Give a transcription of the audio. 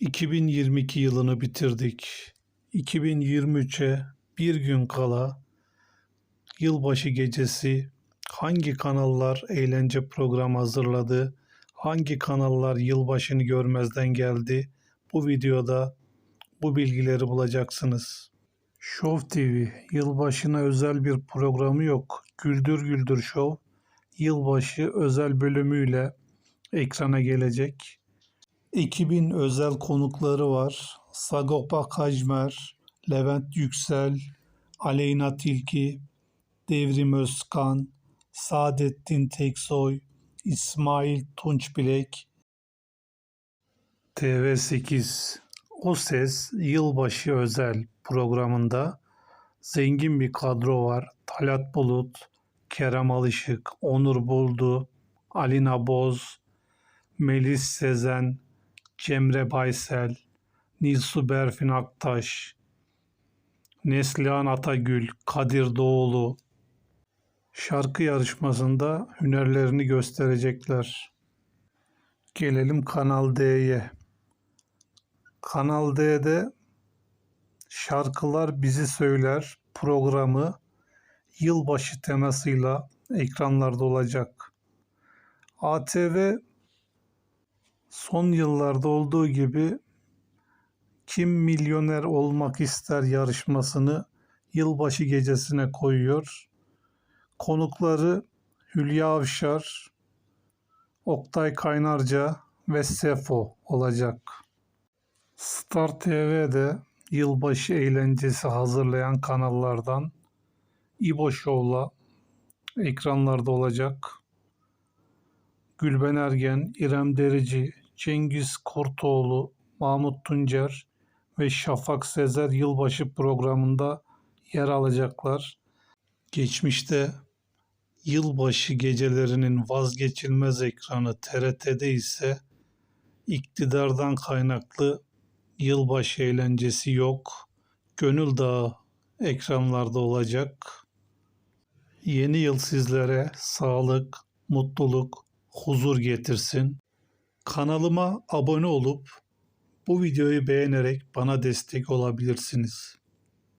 2022 yılını bitirdik. 2023'e bir gün kala yılbaşı gecesi hangi kanallar eğlence programı hazırladı? Hangi kanallar yılbaşını görmezden geldi? Bu videoda bu bilgileri bulacaksınız. Show TV yılbaşına özel bir programı yok. Güldür Güldür Show yılbaşı özel bölümüyle ekrana gelecek. Ekibin özel konukları var. Sagopa Kajmer, Levent Yüksel, Aleyna Tilki, Devrim Özkan, Saadettin Teksoy, İsmail Tunçbilek, TV8 O Ses Yılbaşı Özel programında zengin bir kadro var. Talat Bulut, Kerem Alışık, Onur Buldu, Alina Boz, Melis Sezen, Cemre Baysel, Nilsu Berfin Aktaş, Neslihan Atagül, Kadir Doğulu şarkı yarışmasında hünerlerini gösterecekler. Gelelim Kanal D'ye. Kanal D'de Şarkılar Bizi Söyler programı yılbaşı temasıyla ekranlarda olacak. ATV son yıllarda olduğu gibi Kim Milyoner Olmak İster yarışmasını yılbaşı gecesine koyuyor. Konukları Hülya Avşar, Oktay Kaynarca ve Sefo olacak. Star TV'de yılbaşı eğlencesi hazırlayan kanallardan İbo Show'la ekranlarda olacak. Gülben Ergen, İrem Derici, Cengiz Kurtoğlu, Mahmut Tuncer ve Şafak Sezer yılbaşı programında yer alacaklar. Geçmişte yılbaşı gecelerinin vazgeçilmez ekranı TRT'de ise iktidardan kaynaklı yılbaşı eğlencesi yok. Gönül Dağı ekranlarda olacak. Yeni yıl sizlere sağlık, mutluluk, huzur getirsin. Kanalıma abone olup bu videoyu beğenerek bana destek olabilirsiniz.